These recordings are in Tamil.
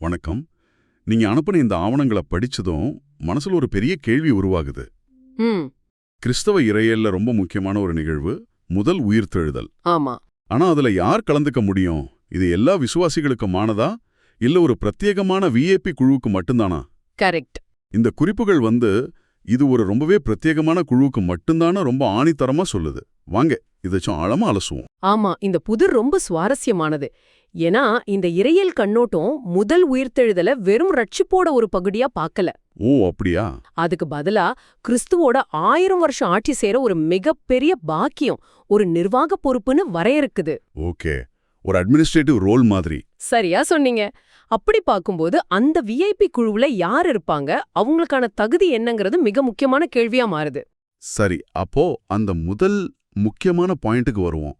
வணக்கம். நீங்க அனுப்பின இந்த ஆவணங்களை படிச்சதும் மனசுல ஒரு பெரிய கேள்வி உருவாகுது. கிறிஸ்தவ இறையல்ல ரொம்ப முக்கியமான ஒரு நிகழ்வு முதல் உயிர்த்தெழுதல். ஆமா. ஆனா அதுல யார் கலந்துக்க முடியும்? இது எல்லா விசுவாசிகளுக்குமானதா இல்ல ஒரு பிரத்யேகமான விஐபி குழுவுக்கு மட்டும்தானா? கரெக்ட். இந்த குறிப்புகள் வந்து இது ஒரு ரொம்பவே பிரத்யேகமான குழுவுக்கு மட்டும்தானா ரொம்ப ஆணித்தரமா சொல்லுது. வாங்க இதாச்சும் ஆழமா அலசுவோம். ஆமா இந்த புதிர் ரொம்ப சுவாரஸ்யமானது. ஏன்னா இந்த இறையல் கண்ணோட்டம் முதல் உயிர்த்தெழுதல வெறும் ரட்சிப்போட ஒரு பகுதியா பார்க்கல. ஓ அப்படியா? அதுக்கு பதிலா கிறிஸ்துவோட ஆயிரம் வருஷம் ஆட்சி சேர ஒரு மிகப்பெரிய பாக்கியம் ஒரு நிர்வாக பொறுப்புன்னு வரையறுக்குது. ஓகே. ஒரு அட்மினிஸ்ட்ரேட்டிவ் ரோல் மாதிரி. சரியா சொன்னீங்க. அப்படி பார்க்கும்போது அந்த விஐபி குழுவுல யார் இருப்பாங்க? அவங்களுக்கான தகுதி என்னங்கிறது மிக முக்கியமான கேள்வியா மாறுது. சரி அப்போ அந்த முதல் முக்கியமான பாயிண்ட்டுக்கு வருவோம்.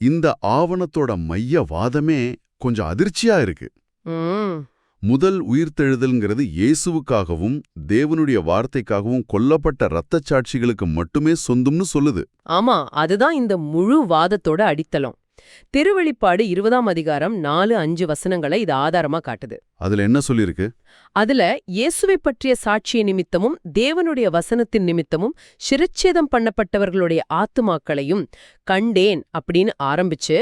இந்த ஆவணத்தோட மைய வாதமே கொஞ்சம் அதிர்ச்சியா இருக்கு. முதல் உயிர்த்தெழுதல்ங்கிறது இயேசுவுக்காகவும் தேவனுடைய வார்த்தைக்காகவும் கொல்லப்பட்ட இரத்தச் சாட்சிகளுக்கு மட்டுமே சொந்தம்னு சொல்லுது. ஆமா அதுதான் இந்த முழு வாதத்தோட அடித்தளம். திருவெளிப்பாடு இருபதாம் அதிகாரம் நாலு அஞ்சு வசனங்களை இது ஆதாரமா காட்டுது. அதுல என்ன சொல்லிருக்கு அதுல இயேசுவை பற்றிய சாட்சிய நிமித்தமும் தேவனுடைய வசனத்தின் நிமித்தமும் சிரச்சேதம் பண்ணப்பட்டவர்களுடைய ஆத்துமாக்களையும் கண்டேன் அப்படின்னு ஆரம்பிச்சு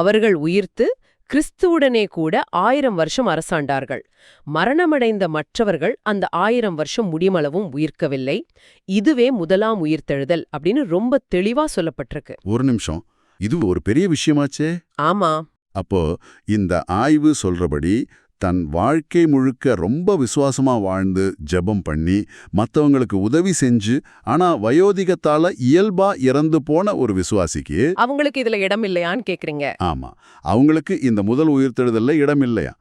அவர்கள் உயிர்த்து கிறிஸ்துவுடனே கூட ஆயிரம் வருஷம் அரசாண்டார்கள். மரணமடைந்த மற்றவர்கள் அந்த ஆயிரம் வருஷம் முடிமளவும் உயிர்க்கவில்லை. இதுவே முதலாம் உயிர்த்தெழுதல் அப்படின்னு ரொம்ப தெளிவா சொல்லப்பட்டிருக்கு. ஒரு நிமிஷம். இது ஒரு பெரிய விஷயமாச்சே. ஆமா. அப்போ இந்த ஆய்வு சொல்றபடி தன் வாழ்க்கை முழுக்க ரொம்ப விசுவாசமா வாழ்ந்து ஜெபம் பண்ணி மத்தவங்களுக்கு உதவி செஞ்சு ஆனா வயோதிகத்தால இயல்பா இறந்து போன ஒரு விசுவாசிக்கு அவங்களுக்கு இதுல இடம் இல்லையான்னு கேக்குறீங்க. ஆமா. அவங்களுக்கு இந்த முதல் உயிர்த்தெழுதல்ல இடம் இல்லையா?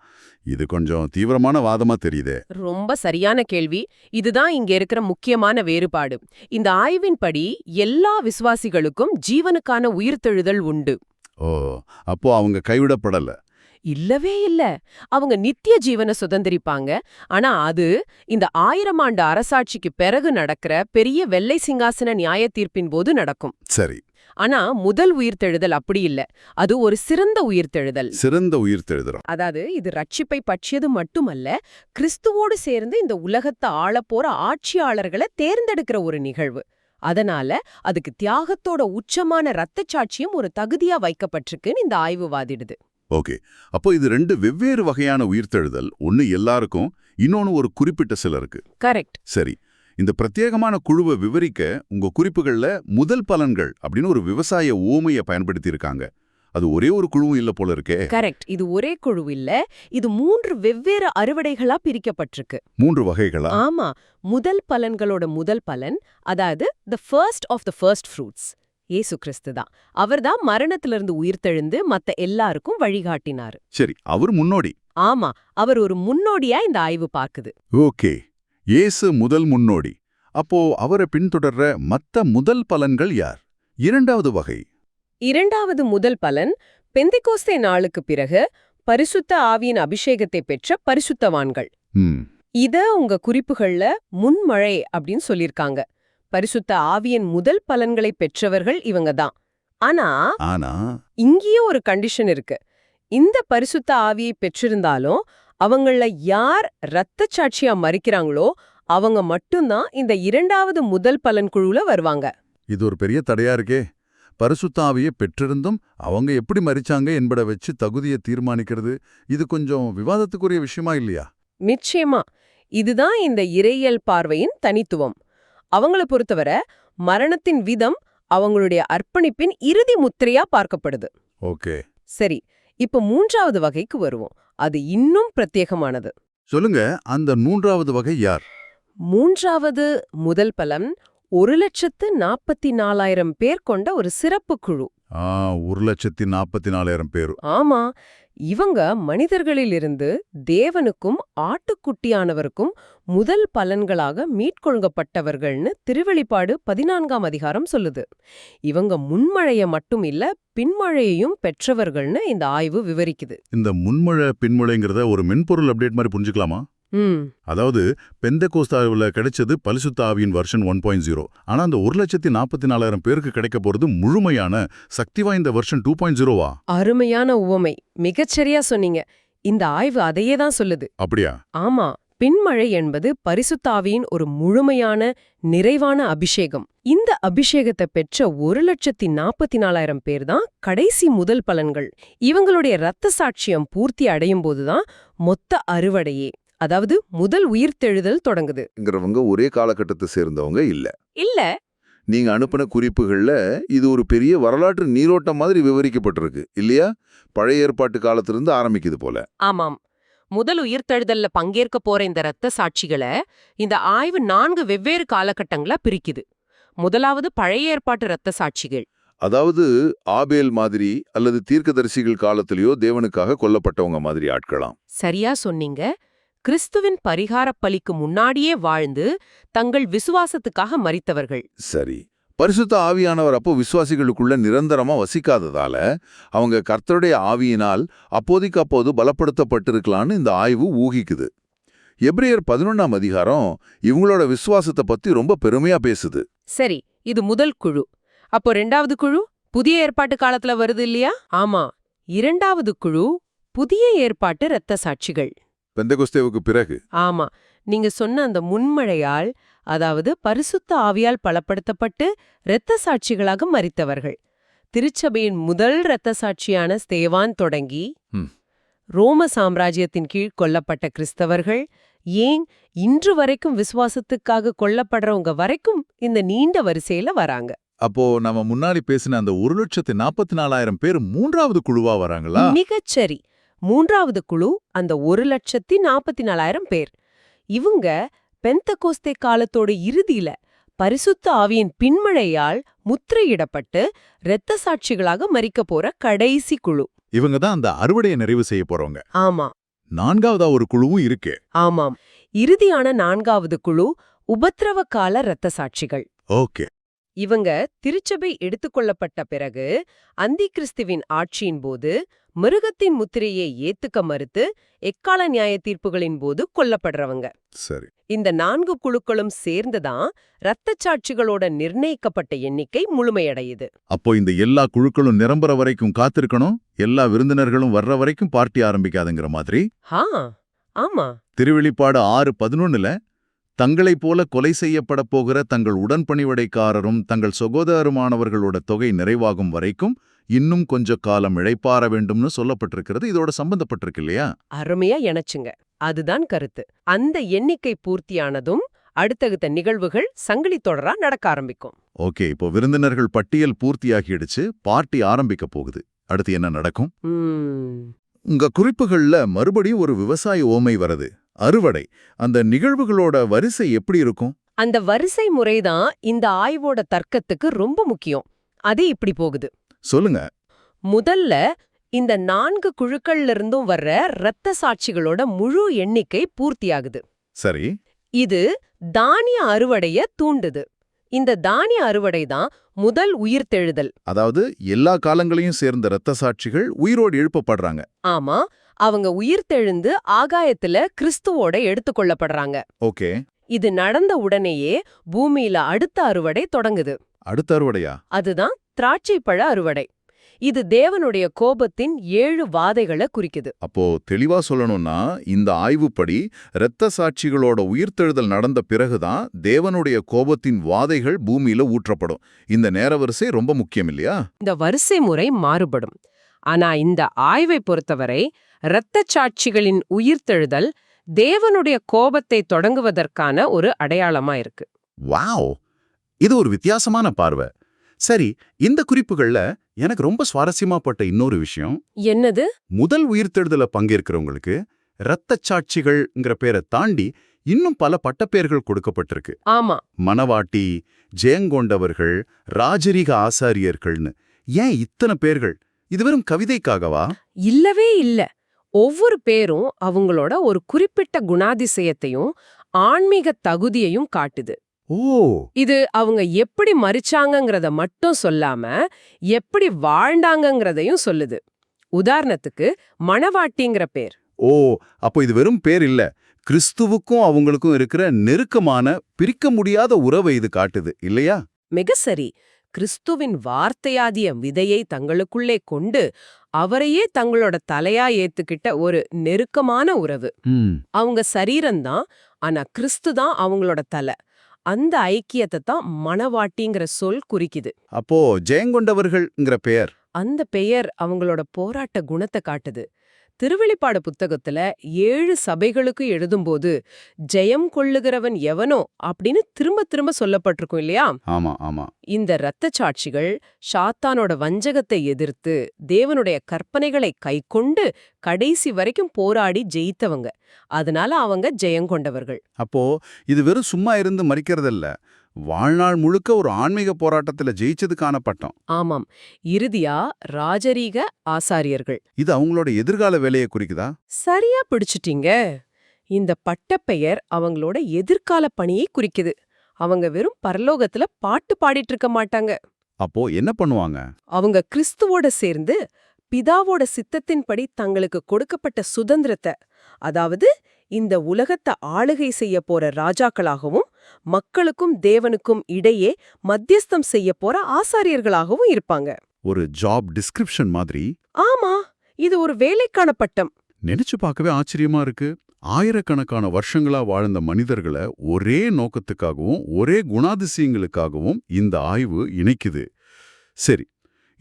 இது கொஞ்சம் தீவிரமான வாதமா தெரியுதே. ரொம்ப சரியான கேள்வி. இதுதான் இங்க இருக்கிற முக்கியமான வேறுபாடு. இந்த ஆய்வின்படி எல்லா விசுவாசிகளுக்கும் ஜீவனுக்கான உயிர்த்தெழுதல் உண்டு. ஓ அப்போ அவங்க கைவிடப்படல. இல்லவே இல்ல. அவங்க நித்திய ஜீவனை சுதந்திரிப்பாங்க. ஆனா அது இந்த ஆயிரம் ஆண்டு அரசாட்சிக்கு பிறகு நடக்கிற பெரிய வெள்ளை சிங்காசன நியாய தீர்ப்பின் போது நடக்கும். சரி. ஆனா முதல் உயிர்த்தெழுதல் அப்படி இல்ல. அது ஒரு சிறந்த உயிர்த்தெழுதல். சிறந்த உயிர்த்தெழுதுறோம் அதாவது இது ரட்சிப்பை பற்றியது மட்டுமல்ல கிறிஸ்துவோடு சேர்ந்து இந்த உலகத்தை ஆளப்போற ஆட்சியாளர்களை தேர்ந்தெடுக்கிற ஒரு நிகழ்வு. அதனால அதுக்கு தியாகத்தோட உச்சமான இரத்தச் சாட்சியம் ஒரு தகுதியா வைக்கப்பட்டிருக்குன்னு இந்த ஆய்வு வாதிடுது. ஓகே. அப்போ இது ரெண்டு வெவ்வேறு வகையான உயிர்த்தெழுதல். ஒன்னு எல்லாருக்கும் இன்னொன்னு ஒரு குறிப்பிட்ட சிலருக்கு. கரெக்ட். சரி. இந்த பிரத்யேகமான குழுவை விவரிக்க உங்க குறிப்புகள்ல முதல் பலன்கள் அப்படின்னு ஒரு விவசாய ஓமையை பயன்படுத்தி இருக்காங்க அது ஒரே ஒரு குழுவும் இல்ல போல இருக்கே. கரெக்ட். இது ஒரே குழு இல்ல இது மூன்று வெவ்வேறு அறுவடைகளா பிரிக்கப்பட்டிருக்கு. மூன்று வகைகளா? ஆமா. முதல் பலன்களோட முதல் பலன் அதாவது the first of the first fruits Yesu Kristu தான் அவர்தான் மரணத்திலிருந்து உயிர்த்தெழுந்து மத்த எல்லாருக்கும் வழிகாட்டினாரு. சரி அவர் முன்னோடி. ஆமா அவர் ஒரு முன்னோடியா இந்த ஆய்வு பார்க்குது. ஓகே இயேசு முதல் முன்னோடி. அப்போ அவரை பின்தொடர்ற மத்த முதல் பலன்கள் யார்? இரண்டாவது வகை. இரண்டாவது முதல் பலன் பெந்திகோஸ்தே நாளுக்கு பிறகு பரிசுத்த ஆவியின் அபிஷேகத்தை பெற்ற பரிசுத்தவான்கள். இத உங்க குறிப்புகள்ல முன்மழை அப்படின்னு சொல்லிருக்காங்க பரிசுத்த ஆவியின் முதல் பலன்களை பெற்றவர்கள் இவங்க தான் ஆனா ஆனா இங்கேயும் ஒரு கண்டிஷன் இருக்கு. இந்த பரிசுத்த ஆவியை பெற்றிருந்தாலும் அவங்கள யார் இரத்தச் சாட்சியா மறிக்கிறாங்களோ அவங்க மட்டும்தான் இந்த இரண்டாவது முதல் பலன் குழுல வருவாங்க. இது ஒரு பெரிய தடையா இருக்கே. பரிசுத்தாவியை பெற்றிருந்தும் அவங்க எப்படி மரிச்சாங்க என்பதை வச்சு தகுதியை தீர்மானிக்கிறது இது கொஞ்சம் விவாதத்துக்குரிய விஷயமா இல்லையா? நிச்சயமா. இதுதான் இந்த இறையியல் பார்வையின் தனித்துவம். அவங்கள பொறுத்தவரை மரணத்தின் விதம் அவங்களுடைய அர்ப்பணிப்பின் இறுதி முத்திரையா பார்க்கப்படுது. ஓகே. சரி இப்ப மூன்றாவது வகைக்கு வருவோம். அது இன்னும் பிரத்யேகமானது. சொல்லுங்க அந்த மூன்றாவது வகை யார்? மூன்றாவது முதல் பலன் ஒரு லட்சத்து நாற்பத்தி நாலாயிரம் பேர் கொண்ட ஒரு சிறப்பு குழு. ஒரு லட்சத்தி நாற்பத்தி நாலாயிரம் பேர். ஆமா இவங்க மனிதர்களிலிருந்து தேவனுக்கும் ஆட்டுக்குட்டியானவருக்கும் முதல் பலன்களாக மீட்கொள்கப்பட்டவர்கள்னு திருவெளிப்பாடு பதினான்காம் அதிகாரம் சொல்லுது. இவங்க முன்மழைய மட்டும் இல்ல பின்மழையையும் பெற்றவர்கள்னு இந்த ஆய்வு விவரிக்குது. இந்த முன்மழை பின்மழைங்கிறத ஒரு மென்பொருள் அப்டேட் மாதிரி புரிஞ்சுக்கலாமா? அதாவது பெந்த கோஸ்தாவில் கிடைச்சது பரிசுத்த ஆவியின் வெர்ஷன் ஒன் பாயிண்ட் ஜீரோ. ஆனா அந்த ஒரு லட்சத்தி நாற்பத்தி நாலாயிரம் பேருக்கு கிடைக்க போறது முழுமையான சக்தி வாய்ந்த வெர்ஷன் டூ பாயிண்ட் ஜீரோவா அருமையான உவமை. மிகச்சரியா சொன்னீங்க. இந்த ஆய்வு அதையே தான் சொல்லுது. அப்படியா? ஆமா. பின்மழை என்பது பரிசுத்தாவியின் ஒரு முழுமையான நிறைவான அபிஷேகம். இந்த அபிஷேகத்தை பெற்ற ஒரு லட்சத்தி நாற்பத்தி நாலாயிரம் பேர் தான் கடைசி முதல் பலன்கள். இவங்களுடைய இரத்த சாட்சியம் பூர்த்தி அடையும் போதுதான் மொத்த அறுவடையே. அதாவது முதல் உயிர்த்தெழுதல் தொடங்குது. ங்கிறவங்க ஒரே காலகட்டத்தை சேர்ந்தவங்க இல்ல. இல்ல. நீங்க அனுப்பின குறிப்புகள்ல இது ஒரு பெரிய வரலாற்று நீரோட்டம் மாதிரி விவரிக்கப்பட்டிருக்கு. இல்லையா? பழைய ஏற்பாட்டு காலத்திலிருந்து ஆரம்பிக்குது போல. ஆமாம். முதல் உயிர்த்தெழுதல்ல பங்கேற்க போற இந்த இரத்த சாட்சிகளை இந்த ஆய்வு நான்கு வெவ்வேறு காலகட்டங்களா பிரிக்குது. முதலாவது பழைய ஏற்பாட்டு இரத்த சாட்சிகள். அதாவது ஆபேல் மாதிரி அல்லது தீர்க்கதரிசிகள் காலத்திலேயோ தேவனுக்காக கொல்லப்பட்டவங்க மாதிரி ஆட்களாம். சரியா சொன்னீங்க. கிறிஸ்துவின் பரிகாரப் பலிக்கு முன்னாடியே வாழ்ந்து தங்கள் விசுவாசத்துக்காக மரித்தவர்கள். சரி. பரிசுத்த ஆவியானவர் அப்போ விசுவாசிகளுக்குள்ள நிரந்தரமா வசிக்காததால அவங்க கர்த்தருடைய ஆவியினால் அப்போதைக்கு அப்போது பலப்படுத்தப்பட்டிருக்கலான்னு இந்த ஆய்வு ஊகிக்குது. எப்ரேயர் பதினொன்னாம் அதிகாரம் இவங்களோட விசுவாசத்தை பத்தி ரொம்ப பெருமையா பேசுது. சரி இது முதல் குழு. அப்போ ரெண்டாவது குழு புதிய ஏற்பாட்டு காலத்துல வருது இல்லையா? ஆமா. இரண்டாவது குழு புதிய ஏற்பாட்டு இரத்த சாட்சிகள். பெந்தகொஸ்தேவுக்கு பிறகு. ஆமா. நீங்க சொன்ன அந்த முன்மழையால் அதாவது பரிசுத்த ஆவியால் பலப்படுத்தப்பட்டு இரத்த சாட்சிகளாக மரித்தவர்கள். திருச்சபையின் முதல் இரத்த சாட்சியான ஸ்தேவான் தொடங்கி. ரோம சாம்ராஜ்யத்தின் கீழ் கொல்லப்பட்ட கிறிஸ்தவர்கள் ஏன் இன்று வரைக்கும் விசுவாசத்துக்காக கொல்லப்படுறவங்க வரைக்கும் இந்த நீண்ட வரிசையில வராங்க. அப்போ நம்ம முன்னாடி பேசின அந்த ஒரு லட்சத்து நாற்பத்தி நாலாயிரம் பேர் மூன்றாவது குழுவா வராங்களா? மிகச்சரி. மூன்றாவது குழு அந்த ஒரு லட்சத்தி நாற்பத்தி நாலாயிரம் பேர். இவங்க பெந்தகோஸ்தே காலத்தோட இறுதியில பரிசுத்த ஆவியின் பின்மழையால் முத்திரையிடப்பட்டு இரத்த சாட்சிகளாக மரிக்க போற கடைசி குழு. இவங்க தான் அந்த அறுவடையை நிறைவு செய்ய போறவங்க. ஆமா. நான்காவதா ஒரு குழுவும் இருக்கே. ஆமாம். இறுதியான நான்காவது குழு உபத்திரவ கால இரத்த சாட்சிகள். ஓகே. இவங்க திருச்சபை எடுத்துக்கொள்ளப்பட்ட பிறகு அந்தி கிறிஸ்துவின் ஆட்சியின் போது மிருகத்தின் முத்திரையை ஏத்துக்க மறுத்து எக்கால நியாய தீர்ப்புகளின் போது கொல்லப்படுறவங்க. சரி. இந்த நான்கு குழுக்களும் சேர்ந்துதான் இரத்தச் சாட்சிகளோட நிர்ணயிக்கப்பட்ட எண்ணிக்கை முழுமையடையுது. அப்போ இந்த எல்லா குழுக்களும் நிரம்புற வரைக்கும் காத்திருக்கணும்? எல்லா விருந்தினர்களும் வர்ற வரைக்கும் பார்ட்டி ஆரம்பிக்காதுங்கிற மாதிரி? ஹா ஆமா. திருவெளிப்பாடு ஆறு பதினொன்னுல தங்களைப் போல கொலை செய்யப்பட போகிற தங்கள் உடன்பணிவடைக்காரரும் தங்கள் சகோதரருமானவர்களோட தொகை நிறைவாகும் வரைக்கும் இன்னும் கொஞ்ச காலம் இழைப்பார வேண்டும்னு சொல்லப்பட்டிருக்கிறது. இதோட சம்பந்தப்பட்டிருக்கு இல்லையா? அருமையா இணைச்சுங்க. அதுதான் கருத்து. அந்த எண்ணிக்கை பூர்த்தியானதும் அடுத்தடுத்த நிகழ்வுகள் சங்கிலி தொடரா நடக்க ஆரம்பிக்கும். ஓகே இப்போ விருந்தினர்கள் பட்டியல் பூர்த்தியாகிடுச்சு. பார்ட்டி ஆரம்பிக்க போகுது. அடுத்து என்ன நடக்கும்? உங்க குறிப்புகள்ல மறுபடியும் ஒரு விவசாய ஓமை வருது. அறுவடை. அந்த நிகழ்வுகளோட வரிசை எப்படி இருக்கும்? அந்த வரிசை முறைதான் இந்த ஆய்வோட தர்க்கத்துக்கு ரொம்ப முக்கியம். அது இப்படி போகுது. சொல்லுங்க. முதல்ல இந்த நான்கு குழுக்கள்ல இருந்தும் வர்ற இரத்த சாட்சிகளோட முழு எண்ணிக்கை பூர்த்தியாகுது. சரி. இது தானிய அறுவடைய தூண்டுது. இந்த தானிய அறுவடை தான் முதல் உயிர்த்தெழுதல். அதாவது எல்லா காலங்களையும் சேர்ந்த இரத்த சாட்சிகள் உயிரோடு எழுப்பப்படுறாங்க. ஆமா. அவங்க உயிர்த்தெழுந்து ஆகாயத்துல கிறிஸ்துவோட எடுத்துக்கொள்ளப்படுறாங்க ஓகே. இது நடந்த உடனேயே பூமியில அடுத்த அறுவடை தொடங்குது. அடுத்த அறுவடையா? அதுதான் திராட்சைப்பழ அறுவடை. இது தேவனுடைய கோபத்தின் ஏழு வாதைகளை குறிக்குது. அப்போ தெளிவா சொல்லணும்னா இந்த ஆய்வுப்படி இரத்த சாட்சிகளோட உயிர்த்தெழுதல் நடந்த பிறகுதான் தேவனுடைய கோபத்தின் வாதைகள் பூமியில ஊற்றப்படும். இந்த நேரவரிசை ரொம்ப முக்கியம் இல்லையா? இந்த வரிசை முறை மாறுபடும். ஆனா இந்த ஆய்வை பொறுத்தவரை இரத்தச் சாட்சிகளின் உயிர்த்தெழுதல் தேவனுடைய கோபத்தை தொடங்குவதற்கான ஒரு அடையாளமா இருக்கு. வாவ்! இது ஒரு வித்தியாசமான பார்வை. சரி இந்த குறிப்புகள்ல எனக்கு ரொம்ப சுவாரஸ்யமா பட்ட இன்னொரு விஷயம். என்னது? முதல் உயிர்த்தெழுதல பங்கேற்கிறவங்களுக்கு இரத்தச் சாட்சிகள்ங்கிற பேரை தாண்டி இன்னும் பல பட்டப்பேர்கள் கொடுக்கப்பட்டிருக்கு. ஆமா. மணவாட்டி ஜெயங்கொண்டவர்கள் ராஜரீக ஆசாரியர்கள்னு. ஏன் இத்தனை பேர்கள்? இது வெறும் கவிதைக்காகவா? இல்லவே இல்ல. ஒவ்வொரு பேரும் அவங்களோட ஒரு குறிப்பிட்ட குணாதிசயத்தையும் ஆன்மீக தகுதியையும் காட்டுது. ஓ! இது அவங்க எப்படி மறிச்சாங்கங்கிறத மட்டும் சொல்லாம எப்படி வாழ்ந்தாங்கங்கிறதையும் சொல்லுது. உதாரணத்துக்கு மணவாட்டிங்கிற பேர். ஓ! அப்போ இது வெறும் பேர் இல்ல. கிறிஸ்துவுக்கும் அவங்களுக்கும் இருக்கிற நெருக்கமான பிரிக்க முடியாத உறவை இது காட்டுது இல்லையா? மிக சரி. கிறிஸ்துவின் வார்த்தையாதிய விதையை தங்களுக்குள்ளே கொண்டு அவரையே தங்களோட தலையா ஏத்துக்கிட்ட ஒரு நெருக்கமான உறவு. அவங்க சரீரம்தான் ஆனா கிறிஸ்து தான் அவங்களோட தலை. அந்த ஐக்கியத்தை தான் மணவாட்டிங்கிற சொல் குறிக்குது. அப்போ ஜெயங்கொண்டவர்கள்ங்கிற பெயர்? அந்த பெயர் அவங்களோட போராட்ட குணத்தை காட்டுது. திருவெளிப்பாடு புத்தகத்துல ஏழு சபைகளுக்கு எழுதும்போது ஜெயம் கொள்ளுகிறவன் எவனோ? அப்படின்னு திரும்ப திரும்ப சொல்லப்பட்டிருக்கும் இல்லையா? ஆமா ஆமா. இந்த இரத்த சாட்சிகள் சாத்தானோட வஞ்சகத்தை எதிர்த்து தேவனுடைய கற்பனைகளை கைக்கொண்டு கடைசி வரைக்கும் போராடி ஜெயித்தவங்க. அதனால அவங்க ஜெயங்கொண்டவர்கள் அப்போ இது வெறும் சும்மா இருந்து மறிக்கிறதல்ல. வாழ்நாள் முழுக்க ஒரு ஆன்மீக போராட்டத்துல ஜெயிச்சதுக்கான பட்டம். ஆமாம். இறுதியா ராஜரீக ஆசாரியர்கள். இது அவங்களோட எதிர்கால வேலையை குறிக்குதா? சரியா பிடிச்சிட்டீங்க. இந்த பட்டப்பெயர் அவங்களோட எதிர்கால பணியை குறிக்குது. அவங்க வெறும் பரலோகத்துல பாட்டு பாடிட்டு இருக்க மாட்டாங்க. அப்போ என்ன பண்ணுவாங்க? அவங்க கிறிஸ்துவோட சேர்ந்து பிதாவோட சித்தத்தின்படி தங்களுக்கு கொடுக்கப்பட்ட சுதந்திரத்தை அதாவது இந்த உலகத்தை ஆளுகை செய்ய போற ராஜாக்களாகவும் மக்களுக்கும் தேவனுக்கும் இடையே மத்தியஸ்தம் செய்ய போற ஆசாரியர்களாகவும் இருப்பாங்க. ஒரு ஜாப் டிஸ்கிரிப்ஷன் மாதிரி. ஆமா இது ஒரு வேலைக்கான பட்டம். நினைச்சு பார்க்கவே ஆச்சரியமா இருக்கு. ஆயிரக்கணக்கான வருஷங்களா வாழ்ந்த மனிதர்களை ஒரே நோக்கத்துக்காகவும் ஒரே குணாதிசயங்களுக்காகவும் இந்த ஆய்வு இணைக்குது. சரி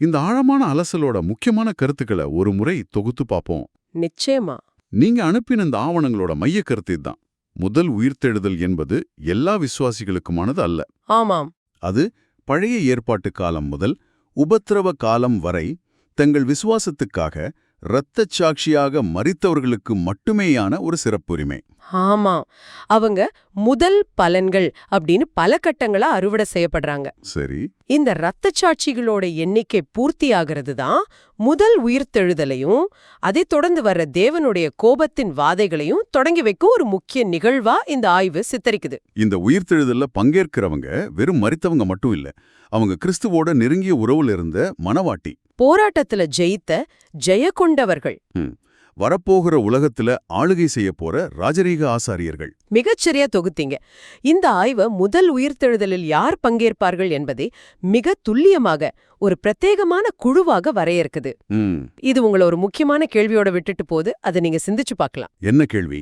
இந்த ஆழமான அலசலோட முக்கியமான கருத்துக்களை ஒரு முறை தொகுத்து பார்ப்போம். நிச்சயமா. நீங்க அனுப்பின இந்த ஆவணங்களோட மைய கருத்து இதுதான். முதல் உயிர்த்தெழுதல் என்பது எல்லா விசுவாசிகளுக்குமானது அல்ல. ஆமாம். அது பழைய ஏற்பாட்டு காலம் முதல் உபத்திரவ காலம் வரை தங்கள் விசுவாசத்துக்காக இரத்தச் சாட்சியாக மரித்தவர்களுக்கு மட்டுமேயான ஒரு சிறப்புரிமை. ஆமா. அவங்க முதல் பலன்கள் அப்படின்னு பல கட்டங்களா அறுவடை செய்யப்படுறாங்க. சரி. இந்த இரத்தச் சாட்சிகளோட எண்ணிக்கை பூர்த்தியாகிறது தான் முதல் உயிர்த்தெழுதலையும் அதைத் தொடர்ந்து வர்ற தேவனுடைய கோபத்தின் வாதைகளையும் தொடங்கி வைக்கும் ஒரு முக்கிய நிகழ்வா இந்த ஆய்வு சித்தரிக்குது. இந்த உயிர்த்தெழுதல்ல பங்கேற்கிறவங்க வெறும் மரித்தவங்க மட்டும் இல்ல அவங்க கிறிஸ்துவோட நெருங்கிய உறவுல இருந்த மனவாட்டி போராட்டத்துல ஜெயித்த ஜெயகொண்டவர்கள். வரப்போகிற உலகத்துல ஆளுகை செய்ய போற ராஜரீக ஆசாரியர்கள். மிகச்சரியா தொகுத்தீங்க. இந்த ஆய்வு முதல் உயிர்த்தெழுதலில் யார் பங்கேற்பார்கள் என்பதை மிக துல்லியமாக ஒரு பிரத்யேகமான குழுவாக வரையறுக்குது. இது உங்களை ஒரு முக்கியமான கேள்வியோட விட்டுட்டு போது அதை நீங்க சிந்திச்சு பார்க்கலாம். என்ன கேள்வி?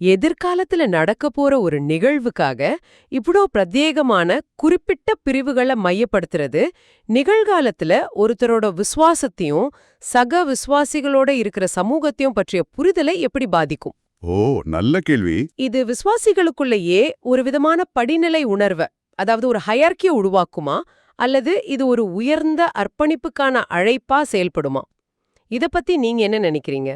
எதிர்காலத்துல நடக்க போற ஒரு நிகழ்வுக்காக இவ்வளோ பிரத்யேகமான குறிப்பிட்ட பிரிவுகளை மையப்படுத்துறது நிகழ்காலத்துல ஒருத்தரோட விசுவாசத்தையும் சக விசுவாசிகளோட இருக்கிற சமூகத்தையும் பற்றிய புரிதலை எப்படி பாதிக்கும்? ஓ நல்ல கேள்வி. இது விசுவாசிகளுக்குள்ளேயே ஒரு விதமான படிநிலை உணர்வ அதாவது ஒரு ஹயர்க்கிய உருவாக்குமா அல்லது இது ஒரு உயர்ந்த அர்ப்பணிப்புக்கான அழைப்பா செயல்படுமா? இத பத்தி நீங்க என்ன நினைக்கிறீங்க?